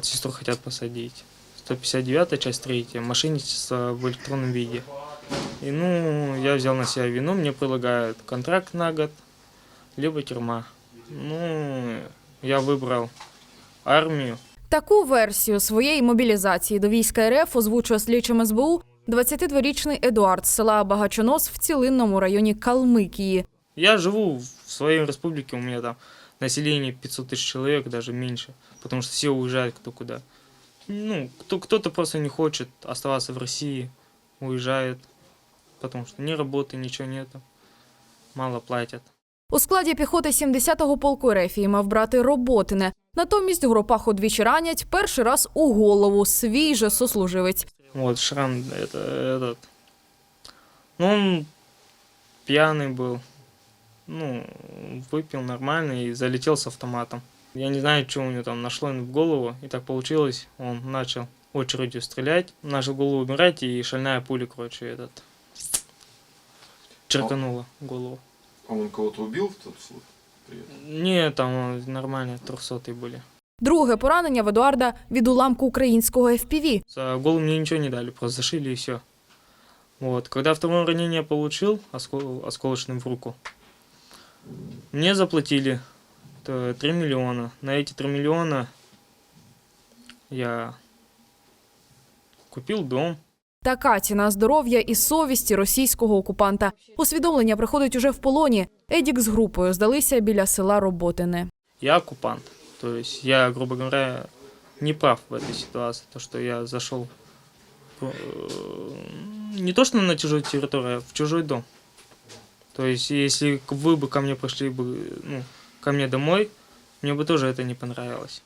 Сестру хотят посадить. 159 часть 3, мошенничество в электронном виде. И ну, я взял на себя вину, мне предлагают контракт на год, либо тюрьма. Ну, я выбрал армию. Таку версію своєї мобілізації до війська РФ озвучує слідчим СБУ 22-річний Едуард з села Багачонос в цілинному районі Калмикії. Я живу в своей республике, у меня там население 500 тысяч человек, даже меньше, потому что все уезжают кто куда. Ну, кто, кто-то просто не хочет оставаться в России, уезжает, потому что ни работы, ничего нету, мало платят. У складі піхоти 70-го полку Рефії мав брати Роботине. Натомість в групах удвічі ранять перший раз у голову свій же сослуживець. Вот шрам это этот. Ну, он пьяный был. Ну, выпил нормально и залетел с автоматом. Я не знаю, что у него там нашло в голову. И так получилось. Он начал очередью стрелять, начал голову убирать, и шальная пуля, короче, этот черканула голову. А он кого-то убил в тот случай? При этом? Не, там э, нормально, трехсотые были. Друге поранення в Едуарда від уламку українського FPV. За голову мне ничего не дали, просто зашили и все. Вот. Когда второе ранение получил, оскол- осколочным в руку, мне заплатили э, 3 миллиона. На эти 3 миллиона я купил дом. Така ціна здоров'я і совісті російського окупанта. Усвідомлення приходить уже в полоні. Едік з групою здалися біля села Роботине. Я оккупант. То есть я, грубо говоря, не прав в этой ситуации. То, что я зашел э, не то, что на чужую территорию, а в чужой дом. То есть, если к- вы бы ко мне пришли бы, ну, ко мне домой, мне бы тоже это не понравилось.